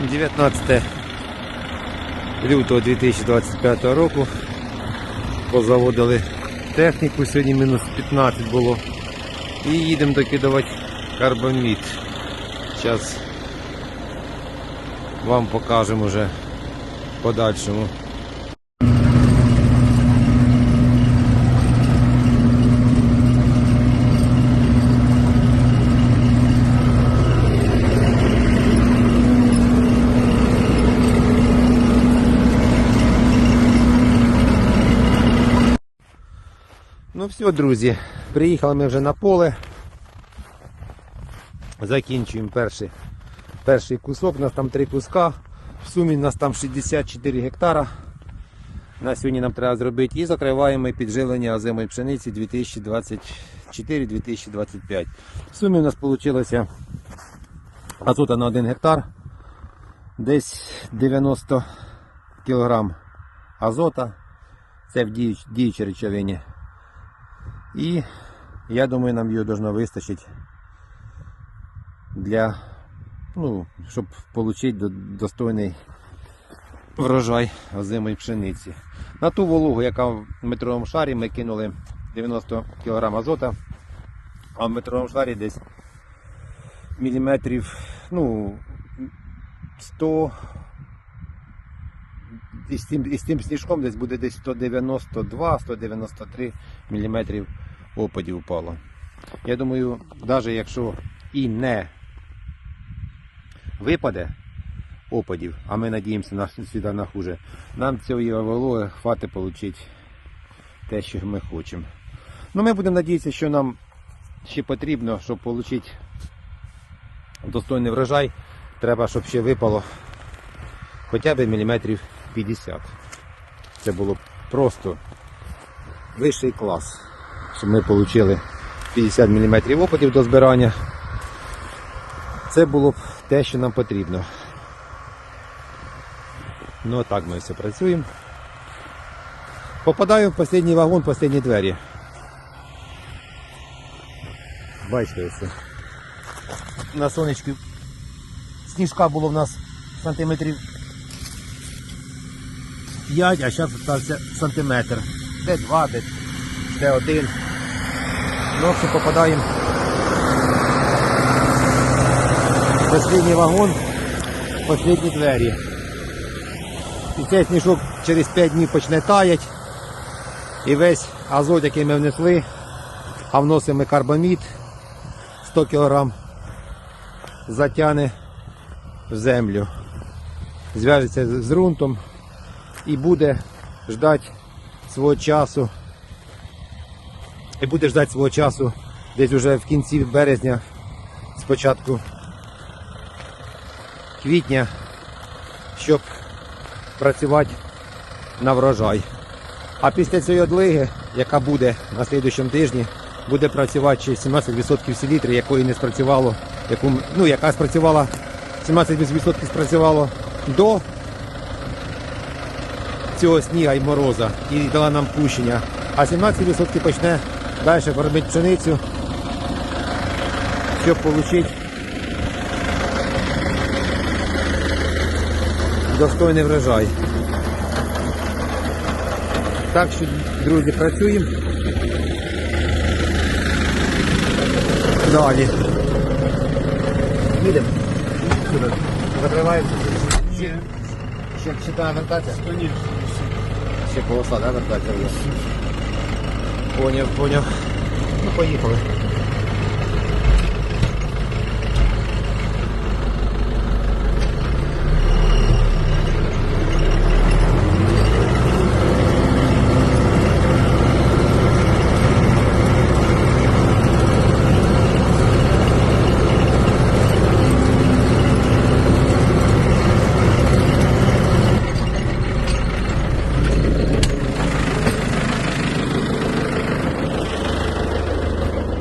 19 лютого 2025 року. Позаводили техніку, сьогодні мінус 15 було. І їдемо докидувати карбамід. Зараз вам покажемо вже в подальшому. Ну все, друзі, приїхали ми вже на поле. Закінчуємо перший, перший кусок. У нас там три куска. В сумі у нас там 64 гектара. На сьогодні нам треба зробити і закриваємо підживлення озимої пшениці 2024-2025. В сумі у нас вийшло азота на 1 гектар. Десь 90 кг азота. Це в діючій речовині. І я думаю, нам її должно вистачити для, ну, щоб отримати до- достойний врожай озимої пшениці. На ту вологу, яка в метровому шарі, ми кинули 90 кг азота, а в метровому шарі десь міліметрів, ну, 100 і з тим, і з тим сніжком десь буде десь 192-193 мм опадів впало. Я думаю, навіть якщо і не випаде опадів, а ми надіємося на сюди на хуже, нам цієї вологи хватить отримати те, що ми хочемо. Ну, ми будемо надіятися, що нам ще потрібно, щоб отримати достойний врожай, треба, щоб ще випало хоча б міліметрів 50. Це було просто вищий клас, щоб ми отримали 50 мм опадів до збирання. Це було б те, що нам потрібно. Ну так ми все працюємо. Попадаю в останній вагон, в останні двері. Бачите це. На сонечку сніжка було в нас сантиметрів 5, а зараз залишився сантиметр. Де 2, де, де 1. Все попадаємо. в Останній вагон, в останні двері. І цей сніжок через 5 днів почне таять. І весь азот, який ми внесли, а вносимо карбамід 100 кг, затягне в землю. Зв'яжеться з ґрунтом і буде ждати свого часу. І буде ждати свого часу десь вже в кінці березня, спочатку квітня, щоб працювати на врожай. А після цієї одлиги, яка буде на слідуючому тижні, буде працювати ще 17% селітри, якої не спрацювало, яку, ну, яка спрацювала, 17% спрацювало до цього сніга і мороза і дала нам пущення. А 17% почне далі робити пшеницю, щоб отримати достойний врожай. Так що, друзі, працюємо. Далі. Їдемо. Закриваємося. Ще, ще читаємо вертатися? Ще полоса, да, вертатися? Поняв, поняв. Ну, поїхали.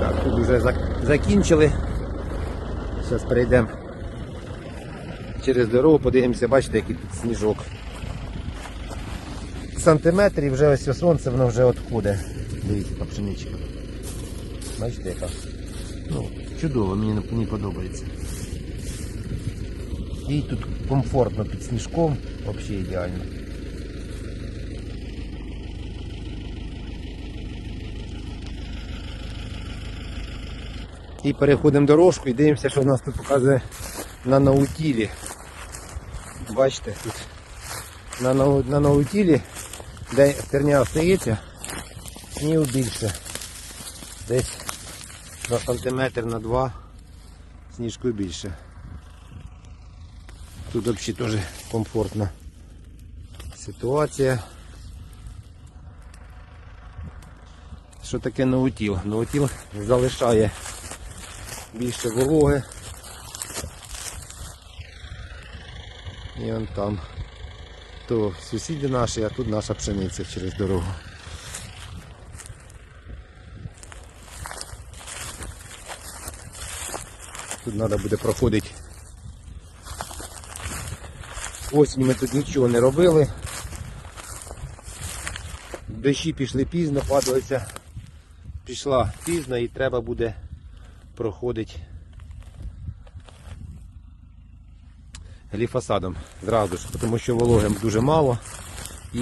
Так, тут вже зак- закінчили. Зараз перейдемо через дорогу, подивимося, бачите, який тут сніжок. Сантиметр і вже ось сонце воно вже відходить. Дивіться, яка пшеничка. Бачите, яка? Ну, чудово, мені, мені подобається. їй тут комфортно під сніжком, взагалі ідеально. І переходимо дорожку і дивимося, що в нас тут показує на наутілі. Бачите, тут на, на наутілі, де терня остається, снігу більше. Десь на сантиметр на два сніжку більше. Тут взагалі теж комфортна ситуація. Що таке наутіл? Наутіл залишає більше вологи. І он там. То сусіди наші, а тут наша пшениця через дорогу. Тут треба буде проходити. Осінь ми тут нічого не робили. Дощі пішли пізно, падалися. Пішла пізно і треба буде проходити гліфосадом зразу ж, тому що вологи дуже мало і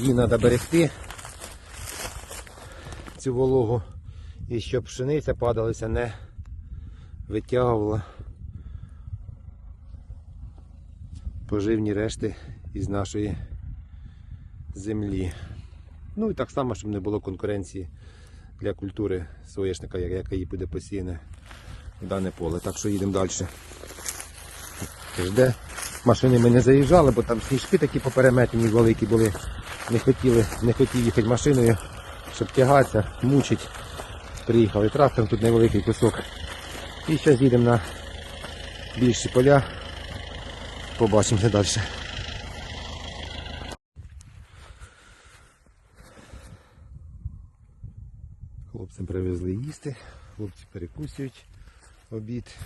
її треба берегти цю вологу і щоб пшениця падалася, не витягувала поживні решти із нашої землі. Ну і так само, щоб не було конкуренції для культури соєшника, яка її буде посіяна в дане поле. Так що їдемо далі. Жде. Машини ми не заїжджали, бо там сніжки такі попереметені великі були. Не хотіли, не хотів їхати машиною, щоб тягатися, мучить. Приїхали трактором, тут невеликий кусок. І зараз їдемо на більші поля. Побачимося далі. Хлопцям привезли їсти, хлопці перекусують обід.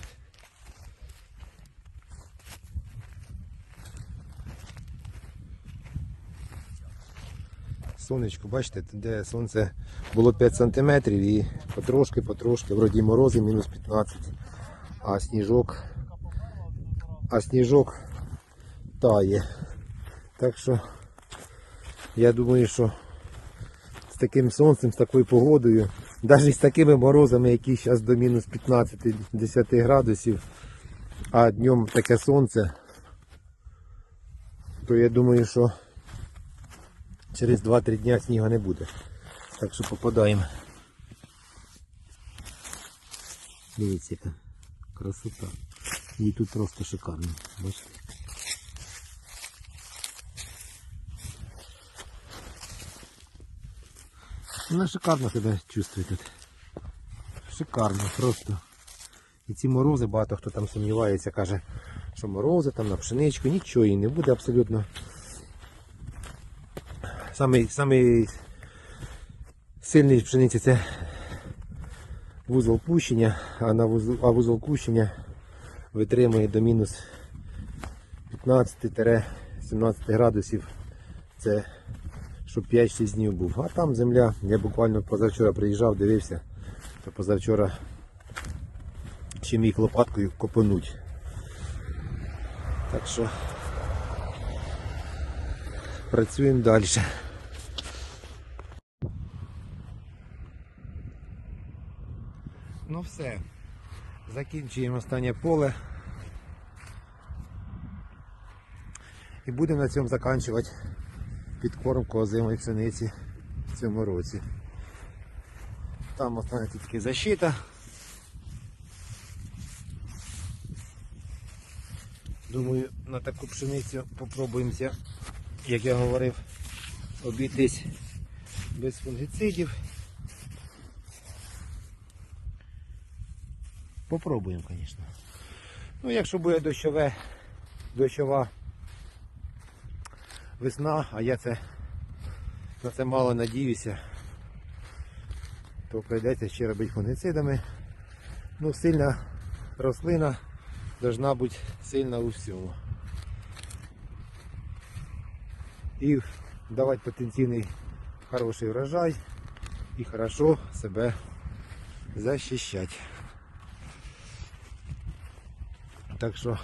Сонечко, бачите, де сонце було 5 см і потрошки, потрошки, вроді морози мінус 15, а сніжок, а сніжок тає. Так що я думаю, що таким сонцем, з такою погодою, навіть з такими морозами, які зараз до мінус 15-10 градусів, а днем таке сонце, то я думаю, що через 2-3 дня снігу не буде. Так що попадаємо. Дивіться, яка красота. І тут просто шикарно. Бачите? Вона шикарно себе чувствує тут. Шикарно, просто. І ці морози, багато хто там сумнівається, каже, що морози там на пшеничку, нічого їй не буде абсолютно. Самий, самий сильний пшениці це вузол пущення, а на вузол, а вузол пущення витримує до мінус 15-17 градусів. Це щоб 5-6 днів був. А там земля, я буквально позавчора приїжджав, дивився, то позавчора ще міг лопаткою копануть. Так що працюємо далі. Ну все, закінчуємо останнє поле. І будемо на цьому закінчувати підкормку озимої пшениці в цьому році. Там останеться тільки защита. Думаю, на таку пшеницю попробуємося, як я говорив, обійтись без фунгіцидів. Попробуємо, звісно. Ну, якщо буде дощове, дощова весна, а я це на це мало надіюся, то прийдеться ще робити фунгицидами. Ну, сильна рослина должна бути сильна у всьому. І давати потенційний хороший врожай і хорошо себе захищати. Так що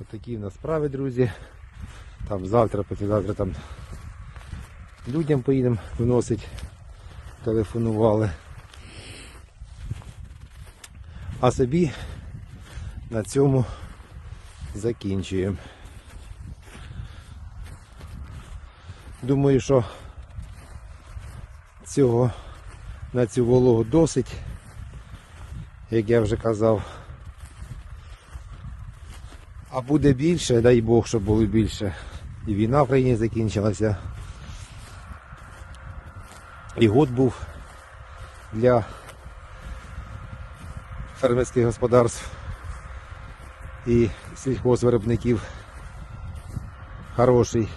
Отакі в нас справи, друзі. Там завтра, післязавтра там людям поїдемо вносить. Телефонували. А собі на цьому закінчуємо. Думаю, що цього на цю вологу досить, як я вже казав. А буде більше, дай Бог, щоб було більше. І війна в країні закінчилася. І год був для фермерських господарств і сільхозвиробників хороший.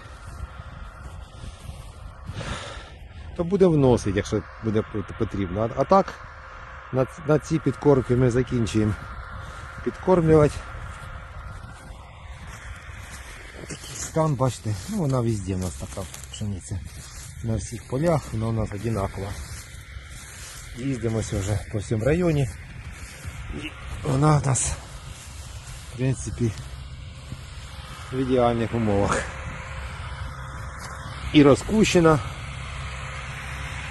То буде вносить, якщо буде потрібно. А, так, на ці підкормки ми закінчуємо підкормлювати. стан, бачите, ну вона везде у нас така пшениця. На всіх полях, вона у нас одинакова. Їздимося вже по всьому районі. І вона у нас, в принципі, в ідеальних умовах. І розкущена,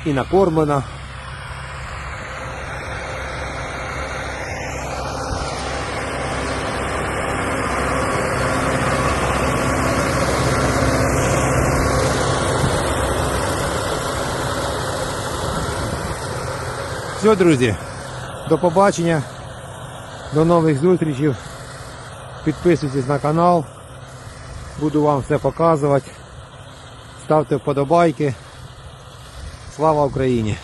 і накормлена. Все, друзі, до побачення, до нових зустрічей. Підписуйтесь на канал, буду вам все показувати. Ставте вподобайки. Слава Україні!